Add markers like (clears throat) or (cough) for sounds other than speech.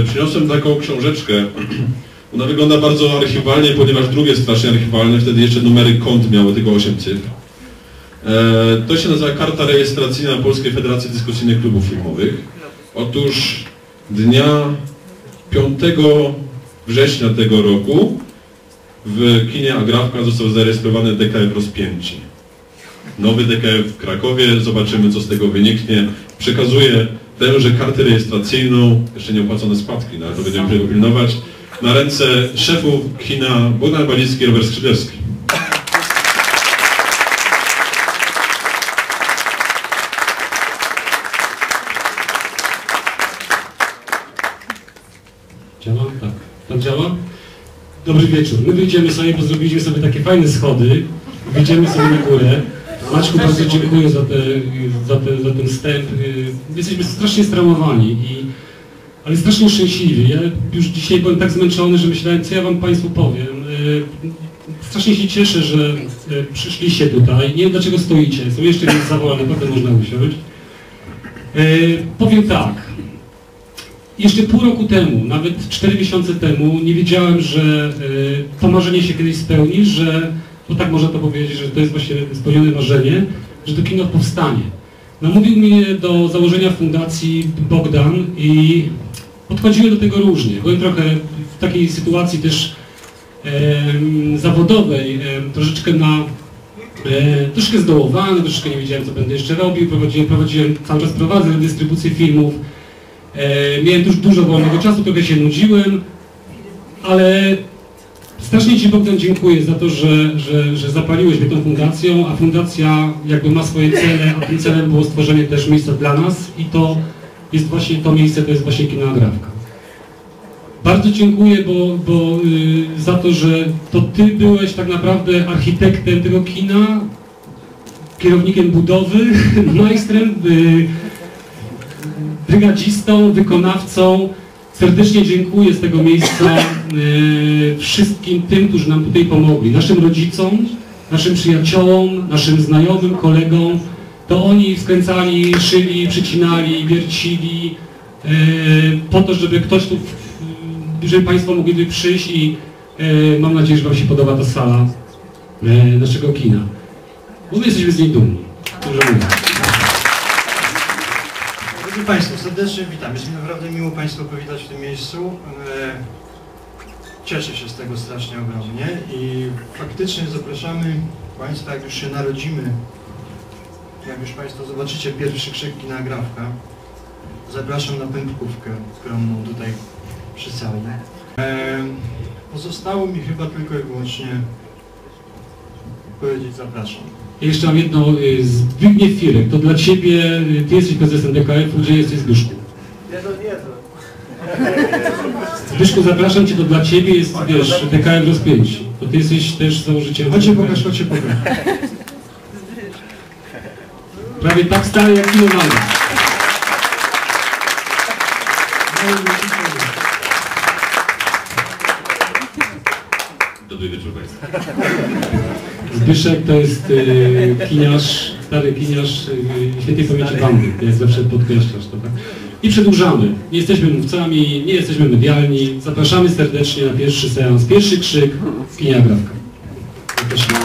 e, przyniosłem taką książeczkę. (clears throat) Ona wygląda bardzo archiwalnie, ponieważ drugie strasznie archiwalne, wtedy jeszcze numery kont miały tylko 8 cyfr. E, to się nazywa Karta Rejestracyjna Polskiej Federacji Dyskusyjnych Klubów Filmowych. Otóż dnia 5 września tego roku w kinie Agrawka został zarejestrowany DKF Rozpięci. Nowy DKF w Krakowie, zobaczymy co z tego wyniknie. Przekazuję tęże kartę rejestracyjną, jeszcze nie opłacone spadki, no ale to będziemy tego pilnować, na ręce szefów kina Bogdan Balicki i Robert Skrzydlewski. Działa? Tak. Tak działa? Dobry wieczór. My wyjdziemy sobie, bo zrobiliśmy sobie takie fajne schody. Wyjdziemy sobie na górę. Maćku, bardzo dziękuję za, te, za, te, za ten wstęp. Jesteśmy strasznie stramowani, i, ale strasznie szczęśliwi. Ja już dzisiaj byłem tak zmęczony, że myślałem, co ja wam Państwu powiem. Strasznie się cieszę, że przyszliście tutaj. Nie wiem, dlaczego stoicie. Są jeszcze więc zawołane, naprawdę można usiąść. Powiem tak. Jeszcze pół roku temu, nawet cztery miesiące temu, nie wiedziałem, że to marzenie się kiedyś spełni, że, bo tak można to powiedzieć, że to jest właśnie spełnione marzenie, że to kino powstanie. Namówił mnie do założenia fundacji Bogdan i podchodziłem do tego różnie. Byłem trochę w takiej sytuacji też e, zawodowej, e, troszeczkę na e, troszkę zdołowany, troszeczkę nie wiedziałem, co będę jeszcze robił. Prowadziłem, prowadziłem cały czas prowadzę dystrybucję filmów. E, miałem już dużo wolnego czasu, trochę się nudziłem, ale strasznie Ci Bogdan dziękuję za to, że, że, że zapaliłeś mnie tą fundacją, a fundacja jakby ma swoje cele, a tym celem było stworzenie też miejsca dla nas i to jest właśnie to miejsce, to jest właśnie Kino Agrawka. Bardzo dziękuję bo, bo, y, za to, że to Ty byłeś tak naprawdę architektem tego kina, kierownikiem budowy, (laughs) majstrem, y, brygadzistą, wykonawcą. Serdecznie dziękuję z tego miejsca y, wszystkim tym, którzy nam tutaj pomogli. Naszym rodzicom, naszym przyjaciołom, naszym znajomym, kolegom. To oni skręcali, szyli, przycinali, wiercili y, po to, żeby ktoś tu, żeby Państwo mogli tutaj przyjść i y, mam nadzieję, że Wam się podoba ta sala naszego kina. Bo my jesteśmy z niej dumni. Dobrze mówię. Państwo, serdecznie witam. Jest mi naprawdę miło Państwa powitać w tym miejscu. E, cieszę się z tego strasznie ogromnie i faktycznie zapraszamy Państwa, jak już się narodzimy, jak już Państwo zobaczycie pierwszy krzyk na zapraszam na pępkówkę skromną tutaj przy sali. E, pozostało mi chyba tylko i wyłącznie powiedzieć zapraszam. Jeszcze mam jedno, Zbigniew Firek, to dla Ciebie, Ty jesteś prezesem DKF-u, gdzie jesteś Zbyszku? Nie, to nie, to... Zbyszku, zapraszam Cię, to dla Ciebie jest, wiesz, DKF rozpięci. To Ty jesteś też założycielem. Chodźcie pokaż, chodźcie pokaż. Prawie tak stary jak Kino Manga. Dobry wieczór Państwu. (laughs) Zbyszek to jest y, kiniarz, stary kiniarz y, świętej pamięci bandy, jak zawsze podkreślasz to, tak? I przedłużamy. Nie jesteśmy mówcami, nie jesteśmy medialni. Zapraszamy serdecznie na pierwszy seans, pierwszy krzyk w kinie Agrawka. Zapraszamy.